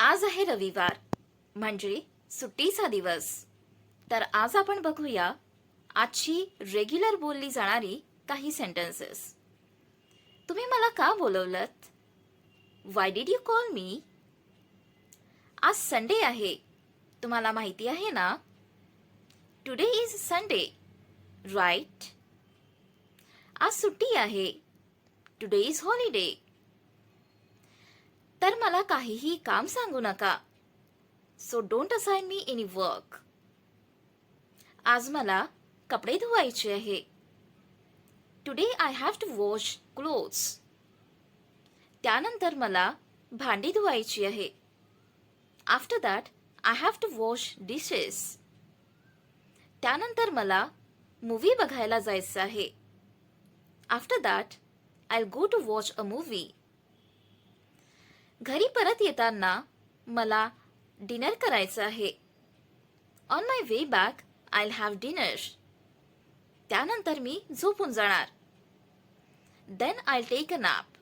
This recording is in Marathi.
आज आहे रविवार म्हणजे सुट्टीचा दिवस. तर आज आपण बघूया आजची रेग्युलर बोलली जाणारी काही सेंटेन्सेस तुम्ही मला का बोलवलं why did you call me आज संडे आहे. तुम्हाला माहिती आहे ना? टुडे इज संडे राईट आज सुट्टी आहे. टुडे इज हॉलिडे तर मला काहीही काम सांगू नका. So don't assign me any work आज मला कपडे धुवायचे आहे. Today I have to wash clothes त्यानंतर मला भांडी धुवायची आहे. After that I have to wash dishes त्यानंतर मला मूवी बघायला जायचं आहे. After that I go to watch a movie घरी परत येताना मला डिनर करायचं आहे. On my way back I have dinner त्यानंतर मी झोपून जाणार. Then I take a nap